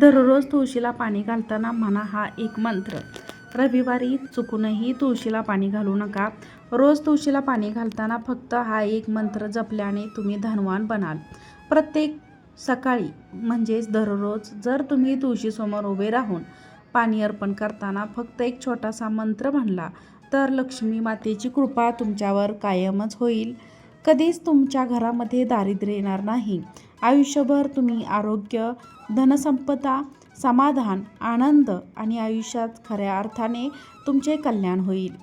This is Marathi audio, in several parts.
दररोज तुळशीला पाणी घालताना म्हणा हा एक मंत्र. रविवारी चुकूनही तुळशीला पाणी घालू नका. रोज तुळशीला पाणी घालताना फक्त हा एक मंत्र जपल्याने तुम्ही धनवान बनाल. प्रत्येक सकाळी म्हणजेच दररोज जर तुम्ही तुळशीसमोर उभे राहून पाणी अर्पण करताना फक्त एक छोटासा मंत्र म्हणला तर लक्ष्मी मातेची कृपा तुमच्यावर कायमच होईल. कधीच तुमच्या घरामध्ये दारिद्र्य येणार नाही. आयुष्यभर तुम्ही आरोग्य धनसंपदा समाधान आनंद आणि आयुष्यात खऱ्या अर्थाने तुमचे कल्याण होईल.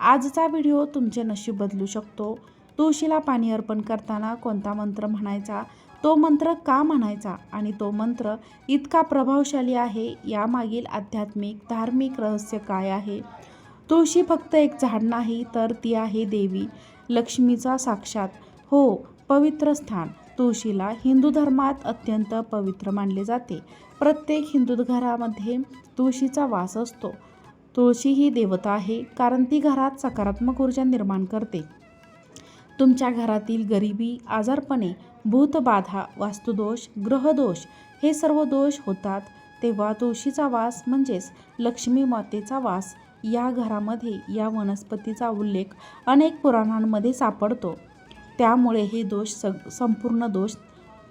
आजचा व्हिडिओ तुमचे नशीब बदलू शकतो. तुळशीला पाणी अर्पण करताना कोणता मंत्र म्हणायचा? तो मंत्र का म्हणायचा? आणि तो मंत्र इतका प्रभावशाली आहे यामागील आध्यात्मिक धार्मिक रहस्य काय आहे? तुळशी फक्त एक झाड नाही तर ती आहे देवी लक्ष्मीचा साक्षात. हो पवित्र स्थान. तुळशीला हिंदू धर्मात अत्यंत पवित्र मानले जाते. प्रत्येक हिंदू घरामध्ये तुळशीचा वास असतो. तुळशी ही देवता आहे कारण ती घरात सकारात्मक ऊर्जा निर्माण करते. तुमच्या घरातील गरिबी आजारपणे भूतबाधा वास्तुदोष ग्रहदोष हे सर्व दोष होतात तेव्हा तुळशीचा वास म्हणजेच लक्ष्मी मातेचा वास या घरामध्ये या वनस्पतीचा उल्लेख अनेक पुराणांमध्ये सापडतो. त्यामुळे हे दोष सग संपूर्ण दोष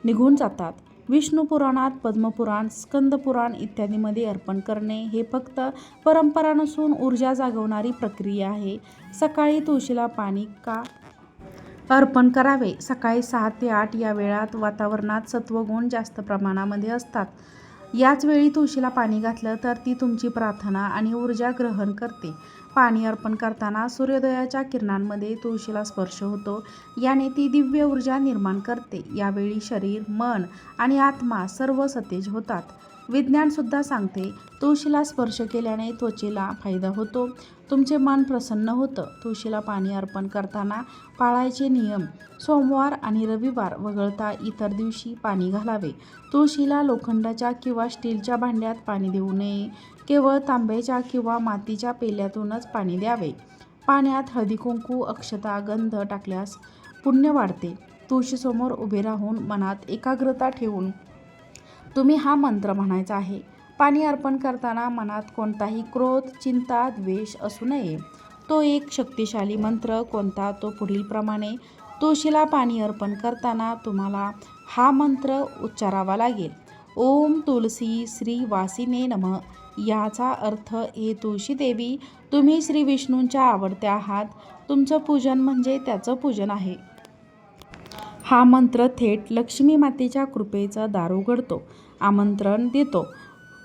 निघून जातात. विष्णू पुराणात पद्मपुराण स्कंदपुराण इत्यादीमध्ये अर्पण करणे हे फक्त परंपरा नसून ऊर्जा जागवणारी प्रक्रिया आहे. सकाळी तुळशीला पाणी का अर्पण करावे? सकाळी सहा ते आठ या वेळात वातावरणात सत्वगुण जास्त प्रमाणामध्ये असतात. याच वेळी तुळशीला पाणी घातलं तर ती तुमची प्रार्थना आणि ऊर्जा ग्रहण करते. पाणी अर्पण करताना सूर्योदयाच्या किरणांमध्ये तुळशीला स्पर्श होतो. याने ती दिव्य ऊर्जा निर्माण करते. यावेळी शरीर मन आणि आत्मा सर्व सतेज होतात. विज्ञानसुद्धा सांगते तुळशीला स्पर्श केल्याने त्वचेला फायदा होतो. तुमचे मन प्रसन्न होतं. तुळशीला पाणी अर्पण करताना पाळायचे नियम. सोमवार आणि रविवार वगळता इतर दिवशी पाणी घालावे. तुळशीला लोखंडाच्या किंवा स्टीलच्या भांड्यात पाणी देऊ नये. केवळ तांब्याच्या किंवा मातीच्या पेल्यातूनच पाणी द्यावे. पाण्यात हळदी कुंकू अक्षता गंध टाकल्यास पुण्य वाढते. तुळशीसमोर उभे राहून मनात एकाग्रता ठेवून तुम्ही हा मंत्र म्हणायचा आहे. पाणी अर्पण करताना मनात कोणताही क्रोध चिंता द्वेष असू नये. तो एक शक्तिशाली मंत्र कोणता तो पुढीलप्रमाणे तुळशीला पाणी अर्पण करताना तुम्हाला हा मंत्र उच्चारावा लागेल. ओम तुलसी श्री वासिने नम. याचा अर्थ हे तुळशी देवी तुम्ही श्री विष्णूंच्या आवडत्या आहात. तुमचं पूजन म्हणजे त्याचं पूजन आहे. हा मंत्र थेट लक्ष्मी मातेच्या कृपेचा दार उघडतो आमंत्रण देतो.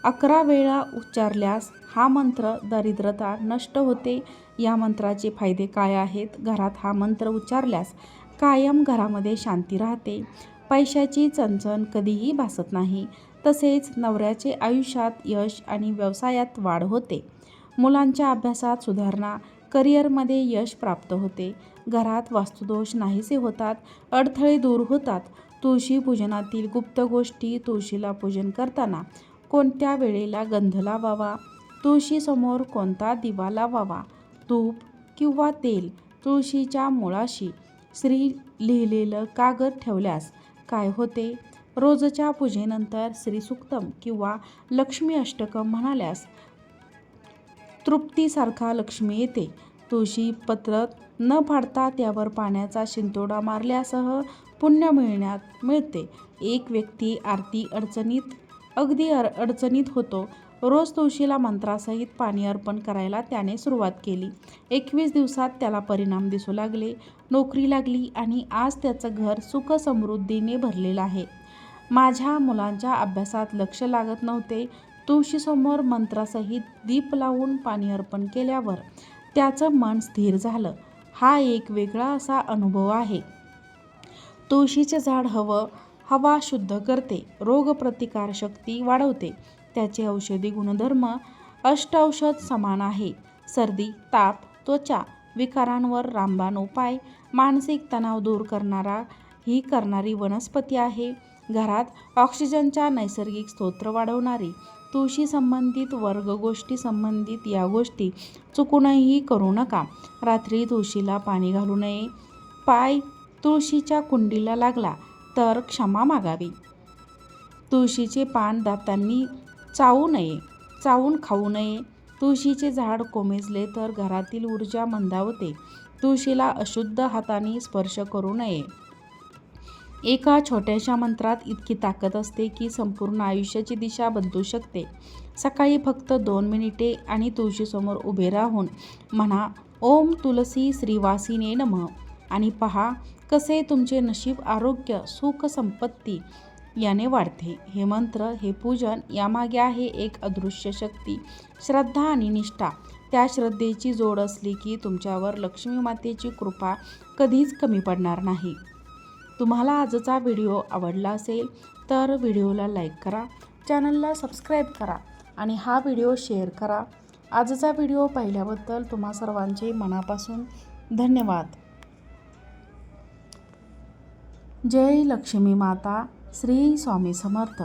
अकरा वेळा उच्चारल्यास हा मंत्र दरिद्रता नष्ट होते. या मंत्राचे फायदे काय आहेत? घरात हा मंत्र उच्चारल्यास कायम घरामध्ये शांती राहते. पैशाची चणचण कधीही भासत नाही. तसेच नवऱ्याचे आयुष्यात यश आणि व्यवसायात वाढ होते. मुलांच्या अभ्यासात सुधारणा करिअरमध्ये यश प्राप्त होते. घरात वास्तुदोष नाहीसे होतात अडथळे दूर होतात. तुळशी पूजनातील गुप्त गोष्टी तुळशीला पूजन करताना कोणत्या वेळेला गंध लावावा? तुळशीसमोर कोणता दिवा लावावा? तूप किंवा तेल तुळशीच्या मुळाशी श्री लिहिलेलं कागद ठेवल्यास काय होते? रोजच्या पूजेनंतर श्रीसुक्तम किंवा लक्ष्मी अष्टकम म्हणाल्यास तृप्तीसारखा लक्ष्मी येते. तुळशी पत्र न फाडता त्यावर पाण्याचा शिंतोडा मारल्यासह पुण्य मिळण्यात मिळते. एक व्यक्ती आरती अडचणीत अगदी अर अडचणीत होतो. रोज तुळशीला मंत्रासहित पाणी अर्पण करायला त्याने सुरुवात केली. एकवीस दिवसात त्याला परिणाम दिसू लागले नोकरी लागली आणि आज त्याचं घर सुख समृद्धीने भरलेलं आहे. माझ्या मुलांच्या अभ्यासात लक्ष लागत नव्हते. तुळशीसमोर मंत्रासहित दीप लावून पाणी अर्पण केल्यावर त्याचं मन स्थिर झालं. हा एक वेगळा असा अनुभव आहे. तुळशीचे झाड हवं हवा शुद्ध करते रोगप्रतिकारशक्ती वाढवते. त्याचे औषधी गुणधर्म अष्टौषध समान आहे. सर्दी ताप त्वचा विकारांवर रामबाण उपाय मानसिक तणाव दूर करणारा ही करणारी वनस्पती आहे. घरात ऑक्सिजनच्या नैसर्गिक स्तोत्र वाढवणारी तुळशी संबंधित वर्गगोष्टी संबंधित या गोष्टी चुकूनही करू नका. रात्री तुळशीला पाणी घालू नये. पाय तुळशीच्या कुंडीला लागला तर क्षमा मागावी. तुळशीचे पान दातांनी चावू नये चावून खाऊ नये. तुळशीचे झाड कोमेजले तर घरातील ऊर्जा मंदावते. तुळशीला अशुद्ध हाताने स्पर्श करू नये. एका छोट्याशा मंत्रात इतकी ताकद असते की संपूर्ण आयुष्याची दिशा बदलू शकते. सकाळी फक्त दोन मिनिटे आणि तुळशीसमोर उभे राहून म्हणा ओम तुलसी श्रीवासिने नम. आणि पहा कसे तुमचे नशीब आरोग्य सुख संपत्ती याने वाढते. हे मंत्र हे पूजन यामागे आहे एक अदृश्य शक्ती श्रद्धा आणि निष्ठा. त्या श्रद्धेची जोड असली की तुमच्यावर लक्ष्मी मातेची कृपा कधीच कमी पडणार नाही. तुम्हाला आजचा व्हिडिओ आवडला असेल तर व्हिडिओला लाईक करा चॅनलला सबस्क्राईब करा आणि हा व्हिडिओ शेअर करा. आजचा व्हिडिओ पाहिल्याबद्दल तुम्हा सर्वांचे मनापासून धन्यवाद. जय लक्ष्मी माता श्री स्वामी समर्थ.